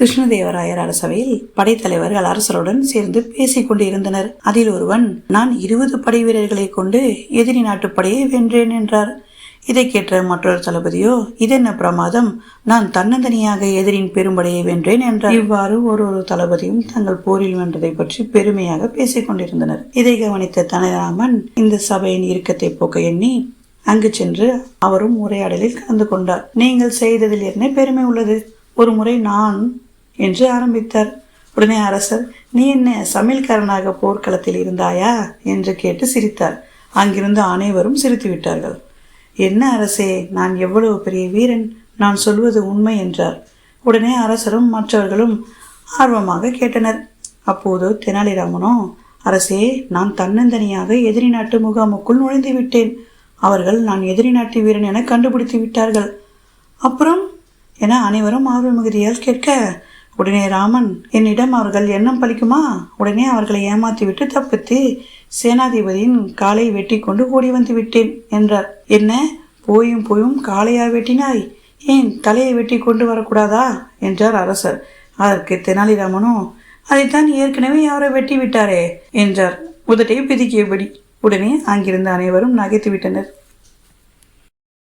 கிருஷ்ணதேவராயர் அரசவையில் படைத்தலைவர்கள் அரசருடன் சேர்ந்து பேசிக் கொண்டிருந்தனர். அதில் ஒருவன் நான் இருபது படை வீரர்களை கொண்டு எதிரி நாட்டு படையை வென்றேன் என்றார். இதை கேட்ட மற்றொரு தளபதியோ இதென்ன பிரமாதம்? நான் தன்னந்தனியாக எதிரின் பெரும்படையை வென்றேன் என்றார். இவ்வாறு ஒரு ஒரு தளபதியும் தங்கள் போரில் வென்றதை பற்றி பெருமையாக பேசிக் கொண்டிருந்தனர். இதை கவனித்த தனராமன் இந்த சபையின் இறுக்கத்தை போக்க எண்ணி அங்கு சென்று அவரும் உரையாடலில் கலந்து கொண்டார். நீங்கள் செய்ததில் என்ன பெருமை உள்ளது. ஒரு முறை நான் என்று ஆரம்பித்தார். உடனே அரசர் நீ என்ன சமையல்காரனாக போர்க்களத்தில் இருந்தாயா? என்று கேட்டு சிரித்தார். அங்கிருந்து அனைவரும் சிரித்து விட்டார்கள். என்ன அரசே நான் எவ்வளவு பெரிய வீரன்? நான் சொல்வது உண்மை என்றார். உடனே அரசரும் மற்றவர்களும் ஆர்வமாக கேட்டனர். அப்போது தெனாலிராமனோ அரசே நான் தன்னந்தனியாக எதிரி நாட்டு முகாமுக்குள் நுழைந்து விட்டேன். அவர்கள் நான் எதிரி நாட்டு வீரன் என கண்டுபிடித்து விட்டார்கள். அப்புறம்? என அனைவரும் ஆர்வ மிகுதியால் கேட்க உடனே ராமன் என்னிடம் அவர்கள் எண்ணம் பலிக்குமா? உடனே அவர்களை ஏமாற்றிவிட்டு தப்பித்து சேனாதிபதியின் காலை வெட்டி கொண்டு ஓடி வந்து விட்டேன் என்றார். என்ன? போயும் போயும் காளையா வெட்டினாய்? ஏன் தலையை வெட்டி கொண்டு வரக்கூடாதா? என்றார் அரசர். அதற்கு தெனாலிராமனோ அதைத்தான் ஏற்கனவே யாரோ வெட்டி விட்டாரே என்றார். உதட்டை பிதுக்கியபடி. உடனே அங்கிருந்த அனைவரும் நகைத்து விட்டனர்